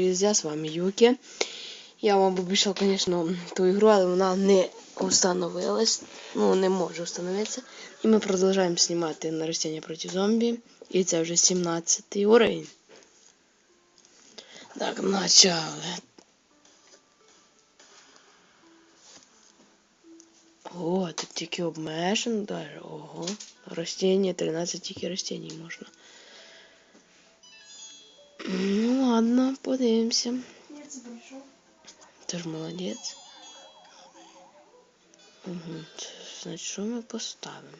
Друзья, с вами Юки. Я вам обіцяв, звісно, ту ігру, але вона не установилась. Ну, не може установитися. І ми продовжуємо знімати на растіння проти зомбі. І це вже 17 уровень. Так, начали. О, тут тільки обмежено даже. Ого. Растіння, 13 тільки растіній можна. Ну ладно, подивимося. Я це пройшов. Ти ж молодець. Угу. Значить, що ми поставимо?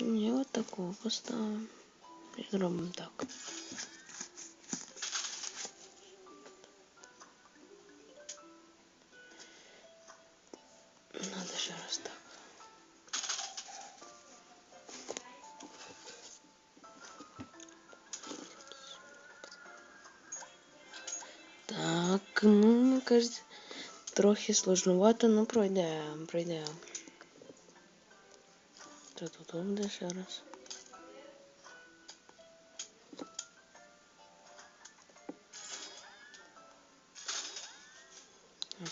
Ні, от такого поставимо. І зробимо так. Так, ну, кажется, трохи сложновато, ну пройдемо, пройдемо. Та тут буде ще раз.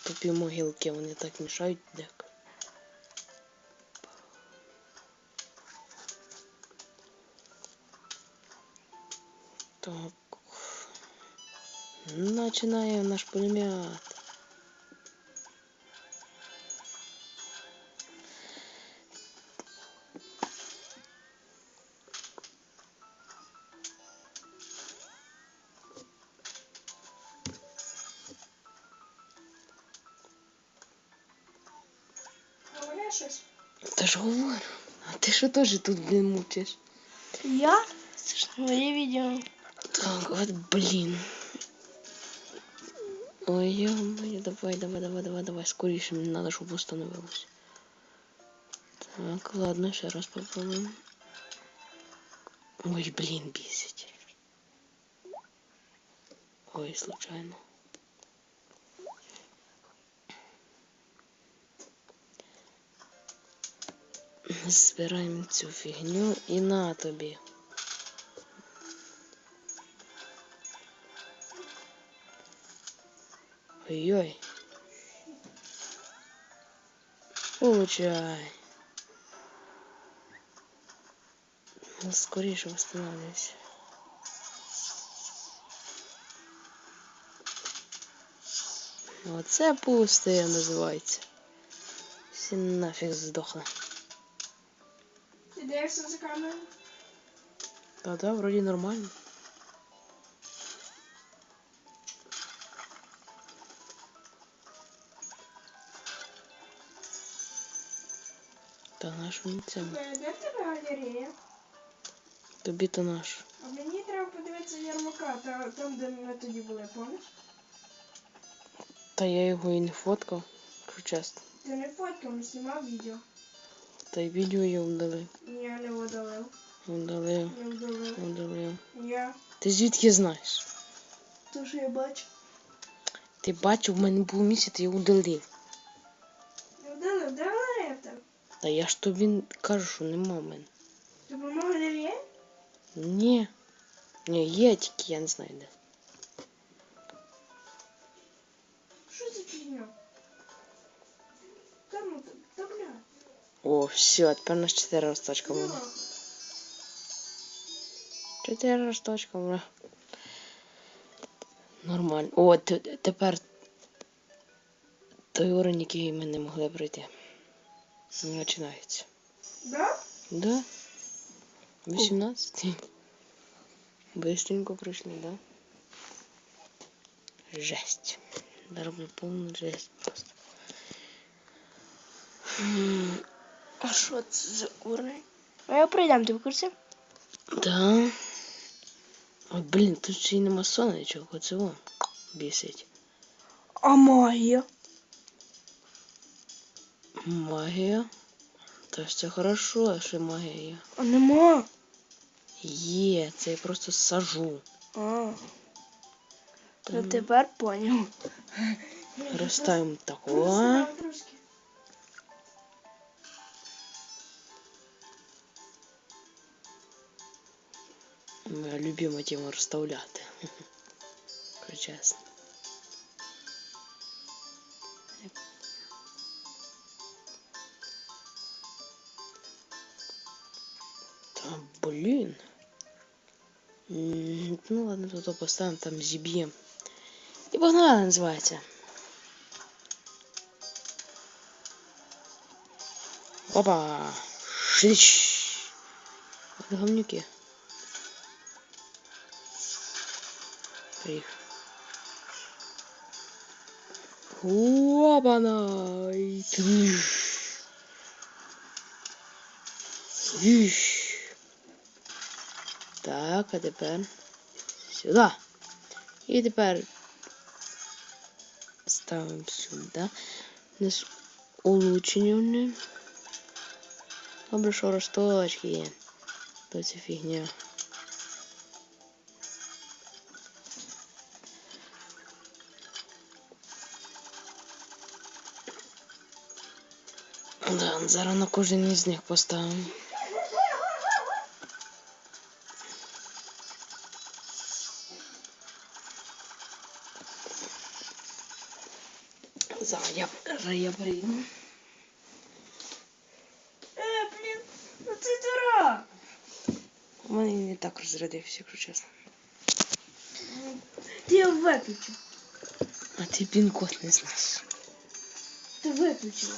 Тупі могилки, вони так мішають дек. Так. Начинаем наш пулемет. Говориш щось? Та ж говорю. А ти що теж тут блін мучиш? Я? Це ж моє відео. Так, от блін. Ой, ё давай, давай, давай, давай, давай, скоріше, мені надо, щоб установилось. Так, ладно, ще раз попробуємо. Ой, блін, бісить. Ой, случайно. Збираємо цю фігню і на тобі. Ой-ой. Получай. Ну, скоріше восстанавливайся. Оце пустия називається. Всі нафіг здохли. Ти дивишся за камерою? Та да, вроді нормально. Та наш це. Е, Де в тебе галерея? Тобі то наш. А мені треба подивитися ярмака, та, там, де ми тоді були, помниш? Та я його і не фоткав, якщо чесно. Ти не фоткав, не знімав відео. Та й відео я удалив. Я не видалив. Удалив, Не видалив. удалив. Я. Ти звідки знаєш? То, що я бачу. Ти бачив, в мене був місяць, я удалив. Не видалив, де галерея в тебе? Та я ж тобі кажу, що нема в мене. Ти була галерея? Ні. Ні, є тільки я не знаю де. Що за фігня? Та ну, та, та бля. О, все, тепер у нас 4 росточка буде. Бля. 4 росточка буде. Нормально. О, тепер той уровень, який ми не могли пройти. Починається. Да? Да? 18. Быстренько пройшли, да? Жесть. Дорога повна жесть просто. М, А що це за уровень? А я пройдем, ти в курсі? Да. От, блін, тут ще й нема сонечок, оце во бісить. А магія? Магія. Та ж це хорошо, що магія є. А нема. Є, це я просто сажу. А, то Там- тепер поняв. Розставимо такого. Моя любима тема розставляти. Чесно. Та блін. М, Ну ладно, тут поставимо там зіб'ємо. І погнали називається. Опа! Шиш! От говнюки. Їх. Опана! І триш. Їш. Так, а тепер сюди. І тепер ставимо сюди. Десь улучшення. Добре, що росточки є. То це фігня. Да, зараз на кожен із них поставимо. я, зараз я прийду. Е, блін, ну це дурак. У мене він не так розрядився, якщо чесно. Ти його виключив. А ти пін-код не знаєш. Ти виключила.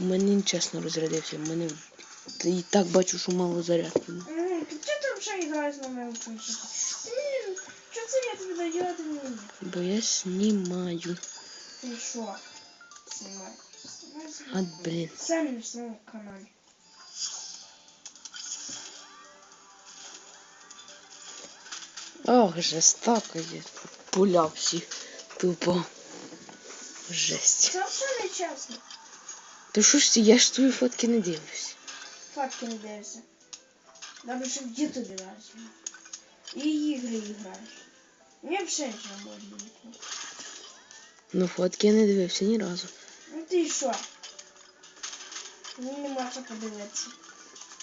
У мене він чесно розрядився. У мене Та і так бачу, що мало зарядки. М, Ти там ще граєш на моєму планшеті? Блін, що це я тобі даю, а ти мені? Бо я знімаю. Ти що? Знімай. Знімай, А, знімай. блін. Самі на своєму каналі. Ох, жестоко є. Пуля всіх. Тупо. Жесть. Це все не чесно. Та що ж ти, я ж твої фотки не дивлюсь. Фотки не дивишся. Добре, що в Ютубі граєш. І ігри граєш. Мені взагалі нічого не можна бути. Ну фотки я не дивився ні разу. Ну ти що? Мені нема що подивитися.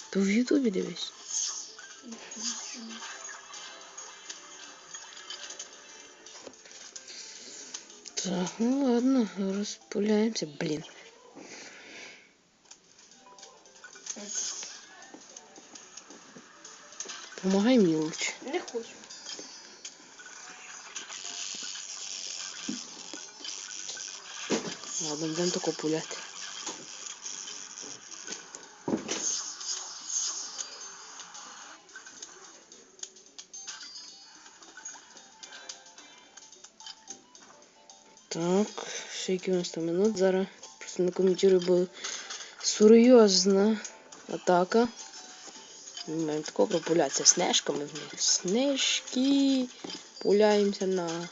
То в Ютубі дивись. Так, ну ладно, розпуляємося. Блін. Помагай мені лучше. Не хочу. Ладно, будемо тако пуляти. Так, скільки у нас там минут зараз. Просто не коментую, бо серйозна атака. Ми маємо тако пропулятися снежками в них. Снежки. Пуляємося на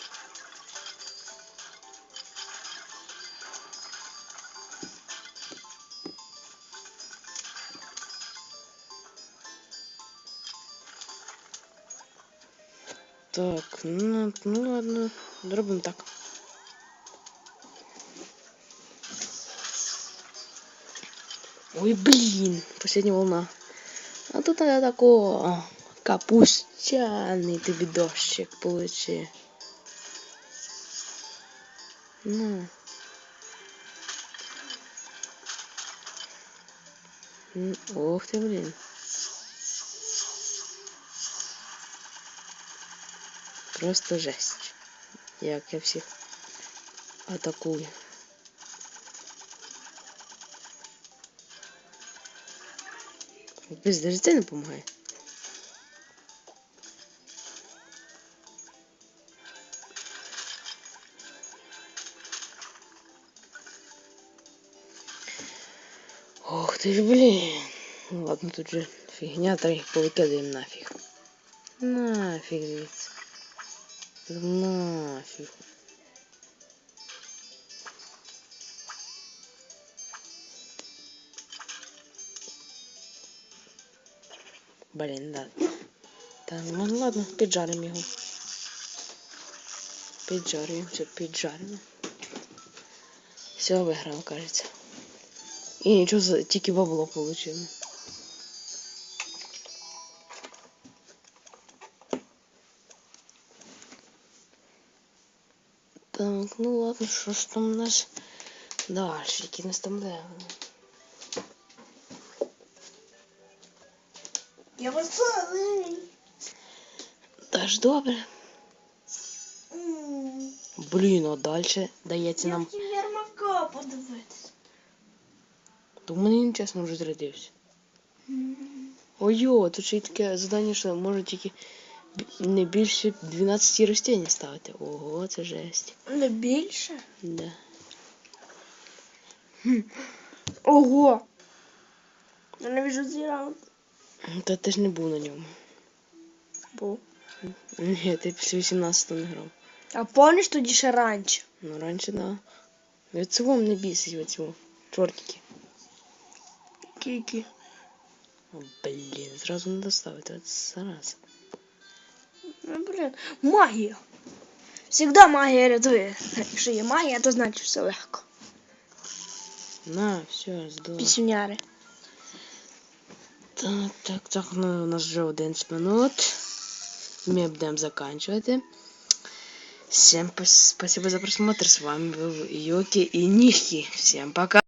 Так, ну, ну ладно, зробимо так. Ой, блін, последня волна. А тут я такого капустяний тобі дощик получи. Ну. М, Ох ти, блін. Просто жесть. Як я всіх атакую. Без даже це не допомагає. Ох ти ж, блін. Ну ладно, тут же фігня, та їх повикидаємо нафіг. Нафіг Нафіг. Блін, да. Та ну ладно, піджаримо його. Піджарюємо, все піджаримо. Все виграв, кажеться. І нічого, за- тільки бабло получили. Так, ну ладно, що ж там у нас далі, які нас там левели. Я веселий. Та ж добре. М, Блін, а далі дається Я нам. хотів ярмака подивитися. То в мене чесно вже зрадився. Ой-йо, тут ще й таке завдання, що може тільки бі- не більше 12 ростень ставити. Ого, це жесть. Не більше? Да. Ого. Я не вижу цей раунд. Та ти ж не був на ньому. Був. Ні, ти після 18 не грав. А помниш тоді ще раніше? Ну, раніше, да. Від цього не бісить, від цього. Чортики. Кікі. О, блін, зразу не доставити, от зараз. Ну, блін, магія. Всегда магія рятує. Якщо є магія, то значить все легко. На, все, здорово. Пісюняри. Так, так, так, ну, у нас вже 11 минут. Ми будемо заканчивать. Всем пос- спасибо за просмотр. С вами был Йоки и Нихи. Всем пока.